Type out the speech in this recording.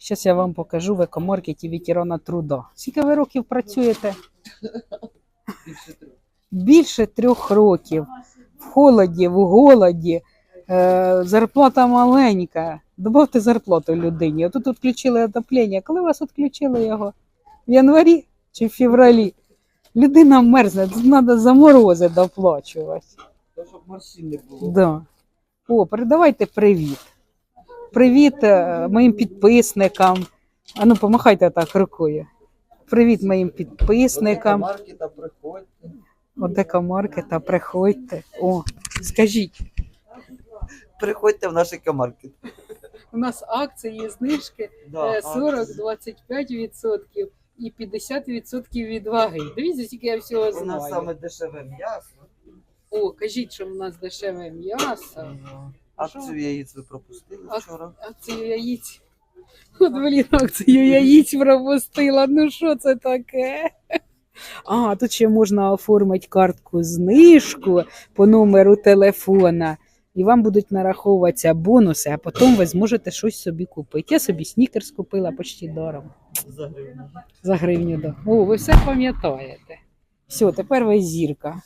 Зараз я вам покажу в екомаркеті ветерана труда. Скільки ви років працюєте? Більше трьох. Більше трьох років. В холоді, в голоді. Е, зарплата маленька. Добавте зарплату людині. Отут відключили отоплення. Коли вас відключили його? В январі чи в февралі? Людина мерзне, тут треба за морози доплачувати. Щоб морщин не було. Да. О, передавайте привіт. Привіт е, моїм підписникам. А ну, помахайте так рукою. Привіт моїм підписникам. Маркета приходьте. Одека маркета, приходьте. О, скажіть, Приходьте в наш екомаркет. у нас акції, знижки Да, е, 40, акції. 25% і 50% від ваги. Дивіться, скільки я всього У нас знаю. саме дешеве м'ясо. О, кажіть, що в нас дешеве м'ясо. Акцію яєць ви пропустили А- вчора. Акцію яїць. От, блін, акцію яїць пропустила. Ну що це таке? А, тут ще можна оформити картку знижку по номеру телефона. І вам будуть нараховуватися бонуси, а потім ви зможете щось собі купити. Я собі снікерс купила почти даром. За гривню. За гривню. Да. О, ви все пам'ятаєте. Все, тепер ви зірка.